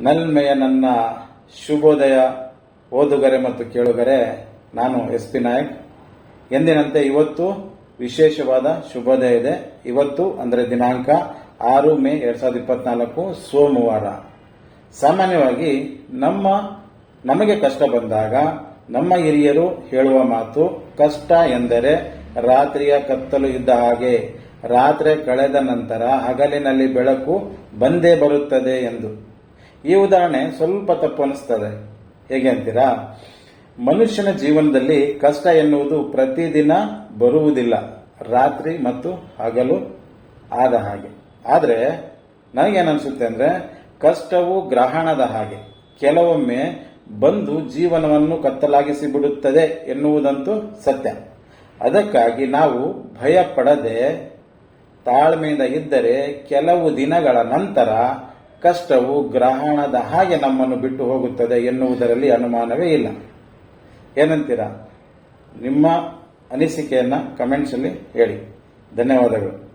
ನಲ್ಮೆಯ ನನ್ನ ಶುಭೋದಯ ಓದುಗರೆ ಮತ್ತು ಕೇಳುಗರೆ, ನಾನು ಎಸ್ ಪಿ ನಾಯಕ್. ಎಂದಿನಂತೆ ಇವತ್ತು ವಿಶೇಷವಾದ ಶುಭೋದಯ ಇದೆ. ಇವತ್ತು ಅಂದರೆ ದಿನಾಂಕ ಆರು ಮೇ ಎರಡ್ ಸಾವಿರದ ಇಪ್ಪತ್ನಾಲ್ಕು ಸೋಮವಾರ. ಸಾಮಾನ್ಯವಾಗಿ ನಮ್ಮ, ನಮಗೆ ಕಷ್ಟ ಬಂದಾಗ ನಮ್ಮ ಹಿರಿಯರು ಹೇಳುವ ಮಾತು, ಕಷ್ಟ ಎಂದರೆ ರಾತ್ರಿಯ ಕತ್ತಲು ಇದ್ದ ಹಾಗೆ, ರಾತ್ರಿ ಕಳೆದ ನಂತರ ಹಗಲಿನಲ್ಲಿ ಬೆಳಕು ಬಂದೇ ಬರುತ್ತದೆ ಎಂದು. ಈ ಉದಾಹರಣೆ ಸ್ವಲ್ಪ ತಪ್ಪು ಅನಿಸ್ತದೆ. ಹೇಗೆ ಅಂತೀರಾ? ಮನುಷ್ಯನ ಜೀವನದಲ್ಲಿ ಕಷ್ಟ ಎನ್ನುವುದು ಪ್ರತಿದಿನ ಬರುವುದಿಲ್ಲ. ರಾತ್ರಿ ಮತ್ತು ಹಗಲು ಆದ ಹಾಗೆ. ಆದರೆ ನನಗೇನನ್ಸುತ್ತೆ ಅಂದ್ರೆ ಕಷ್ಟವು ಗ್ರಹಣದ ಹಾಗೆ. ಕೆಲವೊಮ್ಮೆ ಬಂದು ಜೀವನವನ್ನು ಕತ್ತಲಾಗಿಸಿ ಬಿಡುತ್ತದೆ ಎನ್ನುವುದಂತೂ ಸತ್ಯ. ಅದಕ್ಕಾಗಿ ನಾವು ಭಯ ಪಡದೆ ತಾಳ್ಮೆಯಿಂದ ಇದ್ದರೆ ಕೆಲವು ದಿನಗಳ ನಂತರ ಕಷ್ಟವು ಗ್ರಹಣದ ಹಾಗೆ ನಮ್ಮನ್ನು ಬಿಟ್ಟು ಹೋಗುತ್ತದೆ ಎನ್ನುವುದರಲ್ಲಿ ಅನುಮಾನವೇ ಇಲ್ಲ. ಏನಂತೀರಾ? ನಿಮ್ಮ ಅನಿಸಿಕೆಯನ್ನು ಕಮೆಂಟ್ಸಲ್ಲಿ ಹೇಳಿ. ಧನ್ಯವಾದಗಳು.